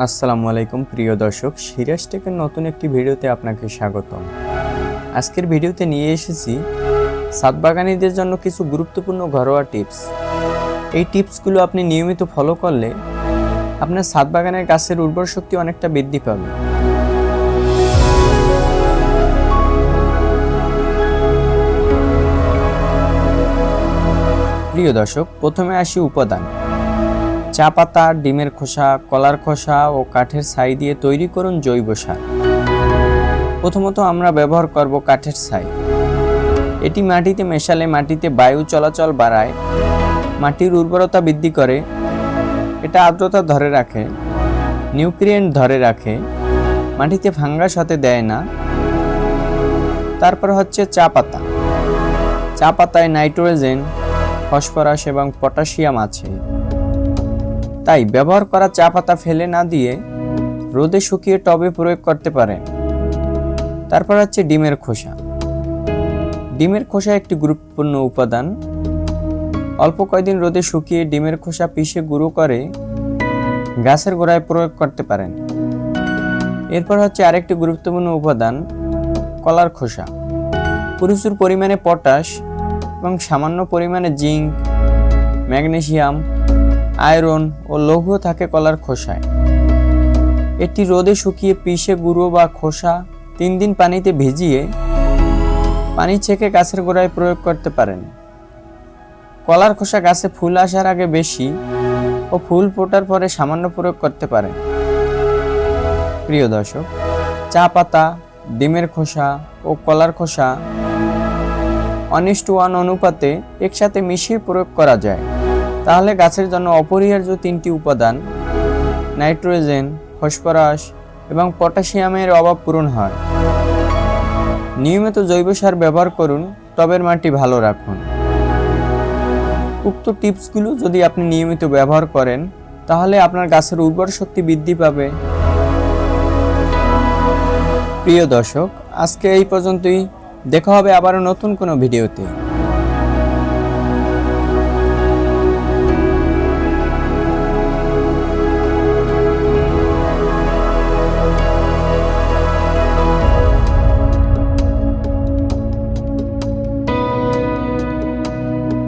আসসালামু আলাইকুম, প্রিয় দর্শক। সিরাজ টেকের নতুন একটি ভিডিওতে আপনাকে স্বাগতম। আজকের ভিডিওতে নিয়ে এসেছি সাত বাগানীদের জন্য কিছু গুরুত্বপূর্ণ ঘরোয়া টিপস। এই টিপসগুলো আপনি নিয়মিত ফলো করলে আপনার সাত বাগানের গাছের উর্বর শক্তি অনেকটা বৃদ্ধি পাবে। প্রিয় দর্শক, প্রথমে আসি উপাদান। চা পাতা, ডিমের খোসা, কলার খোসা ও কাঠের ছাই দিয়ে তৈরি করুন জৈব সার। প্রথমত আমরা ব্যবহার করব কাঠের ছাই। এটি মাটিতে মেশালে মাটিতে বায়ু চলাচল বাড়ায়, মাটির উর্বরতা বৃদ্ধি করে, এটা আর্দ্রতা ধরে রাখে, নিউট্রিয়েন্ট ধরে রাখে, মাটিতে ফাঙ্গাস হতে দেয় না। তারপর হচ্ছে চা পাতা। চা পাতায় নাইট্রোজেন, ফসফরাস এবং পটাশিয়াম আছে। তাই ব্যবহার করা চা পাতা ফেলে না দিয়ে রোদে শুকিয়ে টবে প্রয়োগ করতে পারেন। তারপর হচ্ছে ডিমের খোসা। ডিমের খোসা একটি গুরুত্বপূর্ণ উপাদান। অল্প কয়দিন রোদে শুকিয়ে ডিমের খোসা পিষে গুঁড়ো করে গাছের গোড়ায় প্রয়োগ করতে পারেন। এরপর হচ্ছে আরেকটি গুরুত্বপূর্ণ উপাদান, কলার খোসা। প্রচুর পরিমাণে পটাশ এবং সামান্য পরিমাণে জিঙ্ক ম্যাগনেসিয়াম আয়রন ও লৌহ থাকে কলার খোসায়। এটি রোদে শুকিয়ে পিষে গুঁড়ো বা খোসা তিন দিন পানিতে ভিজিয়ে পানি ছেঁকে গাছের গোড়ায় প্রয়োগ করতে পারেন। কলার খোসা গাছে ফুল আসার আগে বেশি ও ফুল ফোটার পরে সামান্য প্রয়োগ করতে পারেন। প্রিয় দর্শক, চা পাতা, ডিমের খোসা ও কলার খোসা অনিষ্ট ওয়ান অনুপাতে একসাথে মিশিয়ে প্রয়োগ করা যায়। তাহলে গাছের জন্য অপরিহার্য তিনটি উপাদান, নাইট্রোজেন, ফসফরাস এবং পটাশিয়ামের অভাব পূরণ হয়। নিয়মিত জৈব সার ব্যবহার করুন, টবের মাটি ভালো রাখুন। উক্ত টিপসগুলো যদি আপনি নিয়মিত ব্যবহার করেন, তাহলে আপনার গাছের উর্বর শক্তি বৃদ্ধি পাবে। প্রিয় দর্শক, আজকে এই পর্যন্তই। দেখা হবে আবারও নতুন কোনো ভিডিওতে।